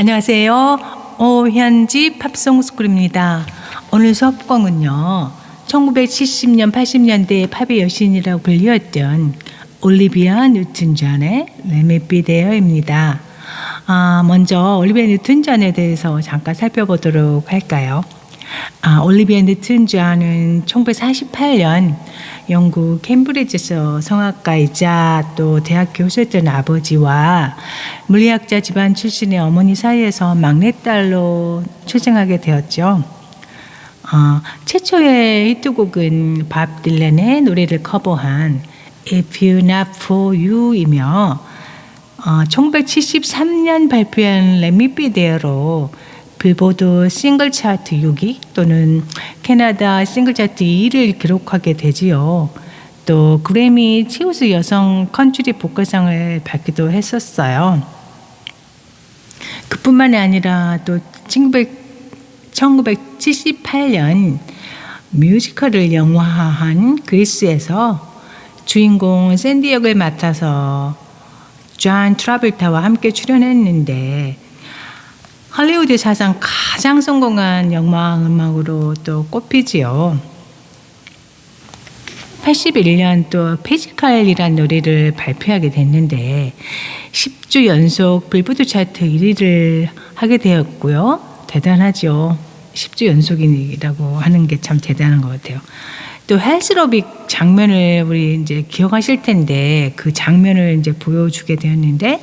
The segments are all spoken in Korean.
안녕하세요. 오현지 팝송 스쿨입니다. 오늘 수업광은요. 1970년, 80년대 팝의 여신이라고 불리웠던 올리비아 뉴튼 존의 레미비데어입니다. 아, 먼저 올리비아 뉴튼 존에 대해서 잠깐 살펴보도록 할까요? 아, 올리비아 뉴튼 존은 1948년 영국 캠브리지에서 성악가이자 또 대학 교수였던 아버지와 물리학자 집안 출신의 어머니 사이에서 막내딸로 출생하게 되었죠. 어, 최초의 히트곡은 밥 딜런의 노래를 커버한 If You Not For You이며 어, 1973년 발표한 There로 빌보드 싱글 차트 6위 또는 캐나다 싱글 차트 2위를 기록하게 되지요. 또 그래미 최우수 여성 컨트리 보컬상을 받기도 했었어요. 그뿐만이 아니라 또 1900, 1978년 뮤지컬을 영화화한 그리스에서 주인공 샌디 역을 맡아서 존 트라블타와 함께 출연했는데 할리우드 사상 가장 성공한 영화 음악으로 또 꼽히지요. 81년 또 피지컬이란 노래를 발표하게 됐는데 10주 연속 빌보드 차트 1위를 하게 되었고요. 대단하죠. 10주 연속이라고 하는 게 참 대단한 것 같아요. 또 헬스로빅 장면을 우리 이제 기억하실 텐데 그 장면을 이제 보여주게 되었는데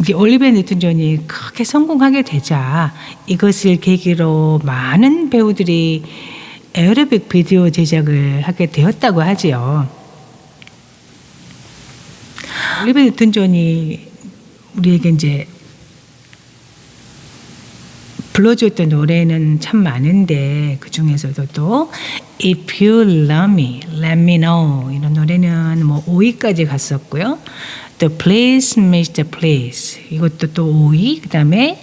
이제 올리비아 뉴튼 존이 크게 성공하게 되자 이것을 계기로 많은 배우들이 에어로빅 비디오 제작을 하게 되었다고 하지요. 올리비아 뉴튼 존이 우리에게 이제 불러줬던 노래는 참 많은데 그 중에서도 또 If You Love Me, Let Me Know 이런 노래는 뭐 5위까지 갔었고요. 또 Please Mr. Please 이것도 또 5위 그 다음에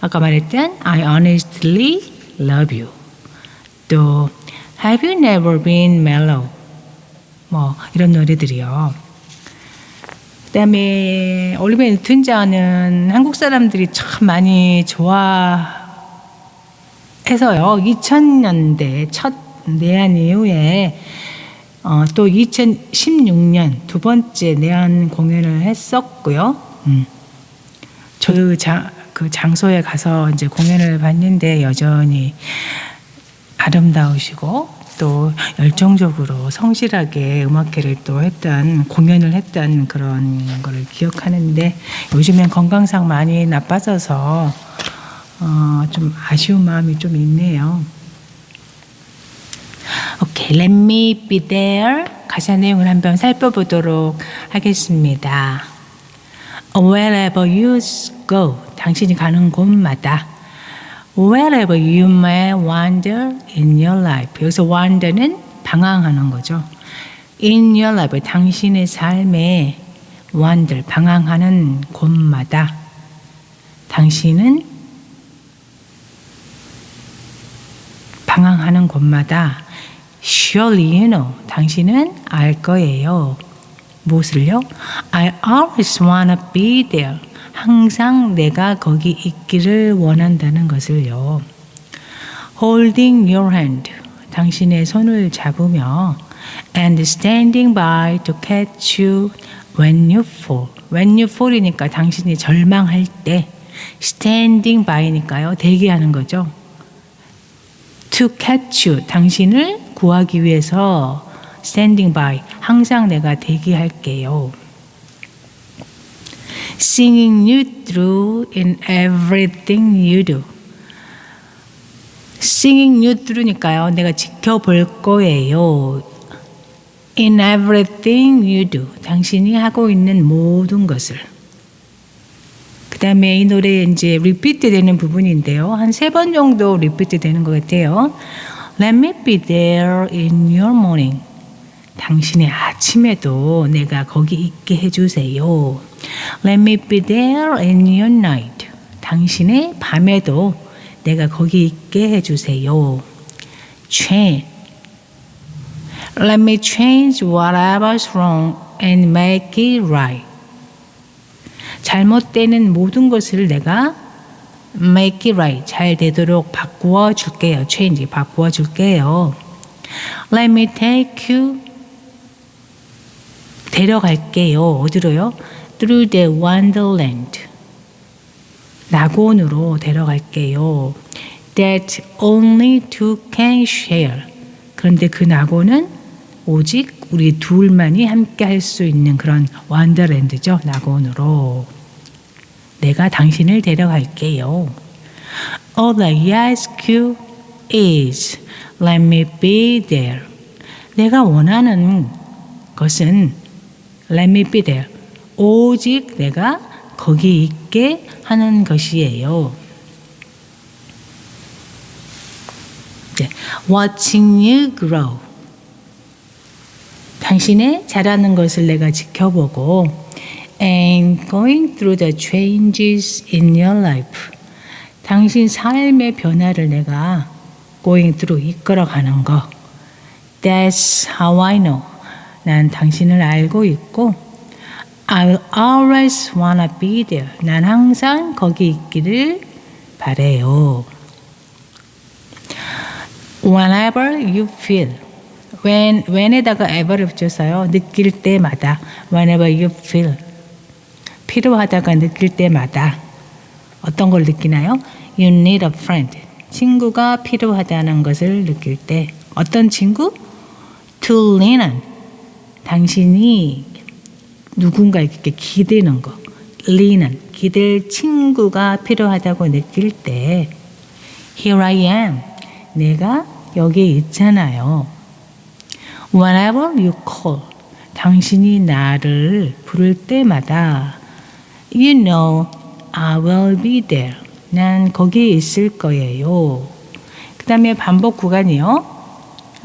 아까 말했던 I Honestly Love You 또 Have You Never Been Mellow 뭐 이런 노래들이요. 그다음에 올리비아 뉴튼 존은 한국 사람들이 참 많이 좋아 해서요. 2000년대 첫 내한 이후에 어, 또 2016년 두 번째 내한 공연을 했었고요. 음. 저그 장, 그 장소에 가서 이제 공연을 봤는데 여전히 아름다우시고 또 열정적으로 성실하게 음악회를 또 했던 공연을 했던 그런 거를 기억하는데 요즘엔 건강상 많이 나빠져서 어, 좀 아쉬운 마음이 좀 있네요. 오케이, let me be there. 가사 내용을 한번 살펴보도록 하겠습니다. Wherever you go, 당신이 가는 곳마다. Wherever you may wander in your life. 여기서 wander는 방황하는 거죠. In your life, 당신의 삶에 wander, 방황하는 곳마다. 당신은 방황하는 곳마다 surely you know 당신은 알 거예요. 무엇을요? I always wanna be there. 항상 내가 거기 있기를 원한다는 것을요. Holding your hand. 당신의 손을 잡으며 and standing by to catch you when you fall. when you fall이니까 당신이 절망할 때 standing by니까요. 대기하는 거죠. To catch you 당신을 구하기 위해서 standing by 항상 내가 대기할게요. singing you through in everything you do. singing you through니까요. 내가 지켜볼 거예요. in everything you do. 당신이 하고 있는 모든 것을. 그 다음에 이 노래에 이제 리피트 되는 부분인데요. 한 세 번 정도 리피트 되는 것 같아요. Let me be there in your morning. 당신의 아침에도 내가 거기 있게 해주세요. Let me be there in your night. 당신의 밤에도 내가 거기 있게 해주세요. Change. Let me change whatever's wrong and make it right. 잘못되는 모든 것을 내가 make it right 잘 되도록 바꾸어 줄게요. change 바꾸어 줄게요. Let me take you 데려갈게요. 어디로요? Through the wonderland. 낙원으로 데려갈게요. That only two can share. 그런데 그 낙원은 오직 우리 둘만이 함께 할 수 있는 그런 원더랜드죠. 낙원으로. 내가 당신을 데려갈게요. All I ask you is let me be there. 내가 원하는 것은 let me be there. 오직 내가 거기 있게 하는 것이에요. 네. Watching you grow. 당신의 자라는 것을 내가 지켜보고 and going through the changes in your life. 당신 삶의 변화를 내가 going through 이끌어가는 거. That's how I know. 난 당신을 알고 있고 I'll always wanna be there. 난 항상 거기 있기를 바래요. Whenever you feel. When, when에다가 ever를 붙여서요. 느낄 때마다. whenever you feel. 필요하다가 느낄 때마다. 어떤 걸 느끼나요? You need a friend. 친구가 필요하다는 것을 느낄 때. 어떤 친구? To lean on. 당신이 누군가에게 기대는 거. lean on. 기댈 친구가 필요하다고 느낄 때. Here I am. 내가 여기 있잖아요. Whenever you call, 당신이 나를 부를 때마다 You know I will be there. 난 거기에 있을 거예요. 그 다음에 반복 구간이요.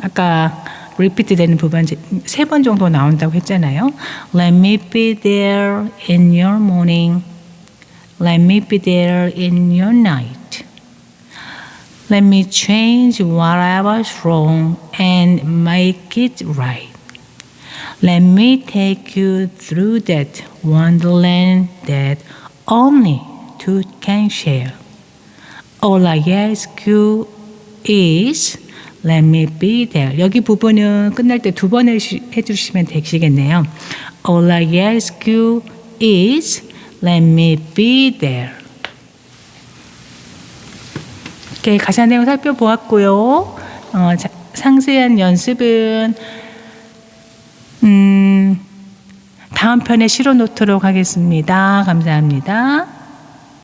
아까 repeat 되는 부분 세 번 정도 나온다고 했잖아요. Let me be there in your morning. Let me be there in your night. Let me change what I was wrong and make it right. Let me take you through that wonderland that only two can share. All I ask you is let me be there. 여기 부분은 끝날 때 두 번 해주시면 되시겠네요. All I ask you is let me be there. 이렇게 가사 내용 살펴보았고요. 어, 자, 상세한 연습은 음, 다음 편에 실어 놓도록 하겠습니다. 감사합니다.